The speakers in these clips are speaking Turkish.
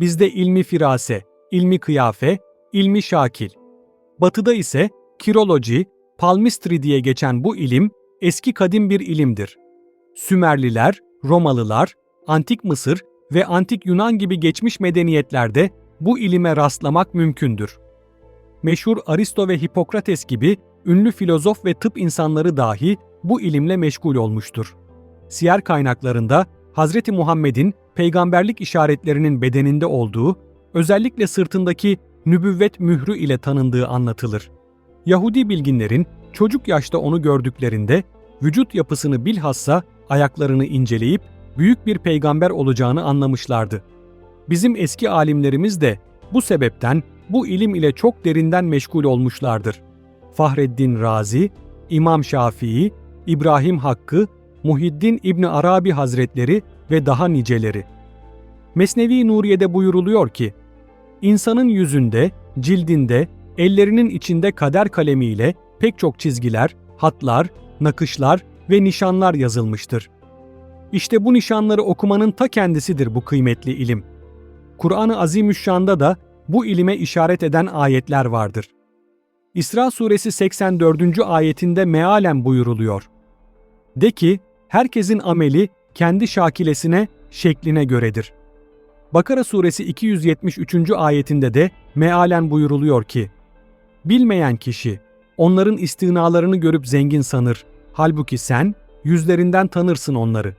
bizde ilmi firase, ilmi kıyafe, ilmi şakil. Batıda ise kiroloji, palmistry diye geçen bu ilim eski kadim bir ilimdir. Sümerliler, Romalılar, Antik Mısır ve Antik Yunan gibi geçmiş medeniyetlerde bu ilime rastlamak mümkündür. Meşhur Aristo ve Hipokrates gibi ünlü filozof ve tıp insanları dahi bu ilimle meşgul olmuştur. Siyer kaynaklarında Hazreti Muhammed'in peygamberlik işaretlerinin bedeninde olduğu, özellikle sırtındaki nübüvvet mührü ile tanındığı anlatılır. Yahudi bilginlerin çocuk yaşta onu gördüklerinde vücut yapısını bilhassa ayaklarını inceleyip büyük bir peygamber olacağını anlamışlardı. Bizim eski alimlerimiz de bu sebepten bu ilim ile çok derinden meşgul olmuşlardır. Fahreddin Razi, İmam Şafii, İbrahim Hakkı, Muhiddin İbni Arabi Hazretleri ve daha niceleri. Mesnevi Nuriye'de buyuruluyor ki, İnsanın yüzünde, cildinde, ellerinin içinde kader kalemiyle pek çok çizgiler, hatlar, nakışlar ve nişanlar yazılmıştır. İşte bu nişanları okumanın ta kendisidir bu kıymetli ilim. Kur'an-ı Azimüşşan'da da bu ilime işaret eden ayetler vardır. İsra suresi 84. ayetinde mealen buyuruluyor. De ki, herkesin ameli kendi şakilesine, şekline göredir. Bakara suresi 273. ayetinde de mealen buyuruluyor ki, Bilmeyen kişi, onların istinalarını görüp zengin sanır, halbuki sen, yüzlerinden tanırsın onları.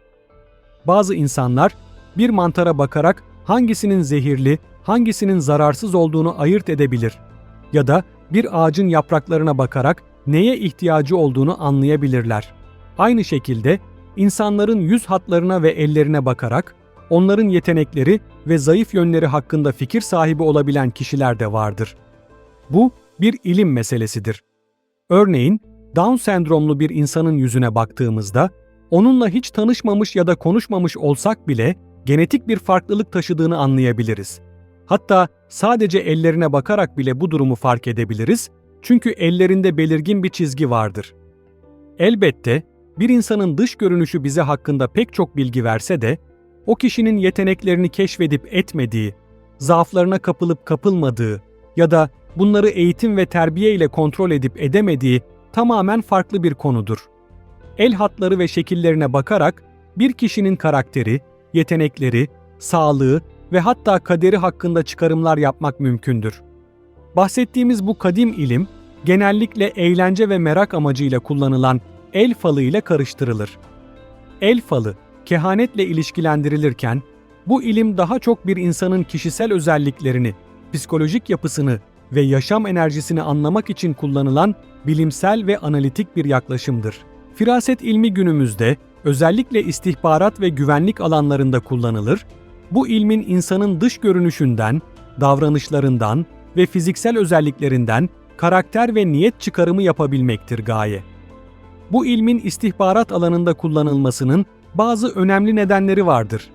Bazı insanlar, bir mantara bakarak hangisinin zehirli, hangisinin zararsız olduğunu ayırt edebilir ya da bir ağacın yapraklarına bakarak neye ihtiyacı olduğunu anlayabilirler. Aynı şekilde insanların yüz hatlarına ve ellerine bakarak onların yetenekleri ve zayıf yönleri hakkında fikir sahibi olabilen kişiler de vardır. Bu bir ilim meselesidir. Örneğin Down sendromlu bir insanın yüzüne baktığımızda onunla hiç tanışmamış ya da konuşmamış olsak bile genetik bir farklılık taşıdığını anlayabiliriz. Hatta sadece ellerine bakarak bile bu durumu fark edebiliriz çünkü ellerinde belirgin bir çizgi vardır. Elbette bir insanın dış görünüşü bize hakkında pek çok bilgi verse de o kişinin yeteneklerini keşfedip etmediği, zaaflarına kapılıp kapılmadığı ya da bunları eğitim ve terbiye ile kontrol edip edemediği tamamen farklı bir konudur. El hatları ve şekillerine bakarak bir kişinin karakteri, yetenekleri, sağlığı ve hatta kaderi hakkında çıkarımlar yapmak mümkündür. Bahsettiğimiz bu kadim ilim genellikle eğlence ve merak amacıyla kullanılan el falı ile karıştırılır. El falı kehanetle ilişkilendirilirken bu ilim daha çok bir insanın kişisel özelliklerini, psikolojik yapısını ve yaşam enerjisini anlamak için kullanılan bilimsel ve analitik bir yaklaşımdır. Firaset ilmi günümüzde özellikle istihbarat ve güvenlik alanlarında kullanılır. Bu ilmin insanın dış görünüşünden, davranışlarından ve fiziksel özelliklerinden karakter ve niyet çıkarımı yapabilmektir gaye. Bu ilmin istihbarat alanında kullanılmasının bazı önemli nedenleri vardır.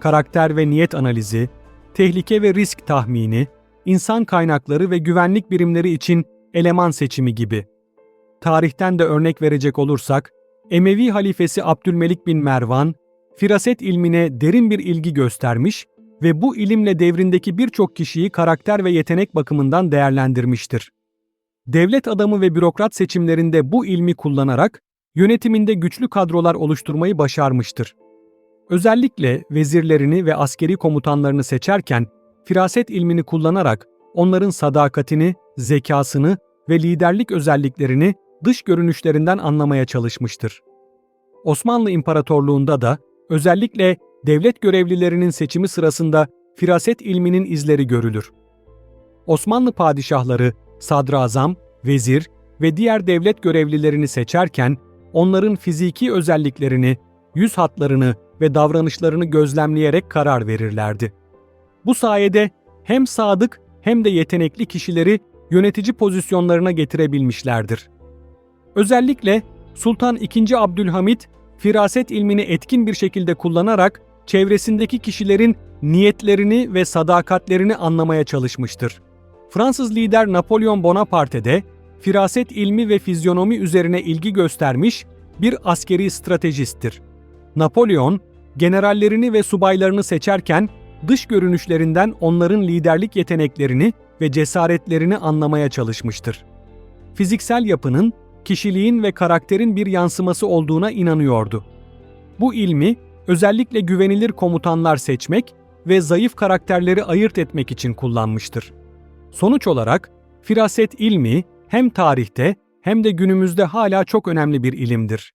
Karakter ve niyet analizi, tehlike ve risk tahmini, insan kaynakları ve güvenlik birimleri için eleman seçimi gibi. Tarihten de örnek verecek olursak, Emevi halifesi Abdülmelik bin Mervan, firaset ilmine derin bir ilgi göstermiş ve bu ilimle devrindeki birçok kişiyi karakter ve yetenek bakımından değerlendirmiştir. Devlet adamı ve bürokrat seçimlerinde bu ilmi kullanarak yönetiminde güçlü kadrolar oluşturmayı başarmıştır. Özellikle vezirlerini ve askeri komutanlarını seçerken firaset ilmini kullanarak onların sadakatini, zekasını ve liderlik özelliklerini dış görünüşlerinden anlamaya çalışmıştır. Osmanlı İmparatorluğunda da özellikle devlet görevlilerinin seçimi sırasında firaset ilminin izleri görülür. Osmanlı padişahları sadrazam, vezir ve diğer devlet görevlilerini seçerken onların fiziki özelliklerini, yüz hatlarını ve davranışlarını gözlemleyerek karar verirlerdi. Bu sayede hem sadık hem de yetenekli kişileri yönetici pozisyonlarına getirebilmişlerdir. Özellikle Sultan II. Abdülhamit, firaset ilmini etkin bir şekilde kullanarak çevresindeki kişilerin niyetlerini ve sadakatlerini anlamaya çalışmıştır. Fransız lider Napolyon Bonaparte de firaset ilmi ve fizyonomi üzerine ilgi göstermiş bir askeri stratejisttir. Napolyon, generallerini ve subaylarını seçerken dış görünüşlerinden onların liderlik yeteneklerini ve cesaretlerini anlamaya çalışmıştır. Fiziksel yapının, kişiliğin ve karakterin bir yansıması olduğuna inanıyordu. Bu ilmi özellikle güvenilir komutanlar seçmek ve zayıf karakterleri ayırt etmek için kullanmıştır. Sonuç olarak firaset ilmi hem tarihte hem de günümüzde hala çok önemli bir ilimdir.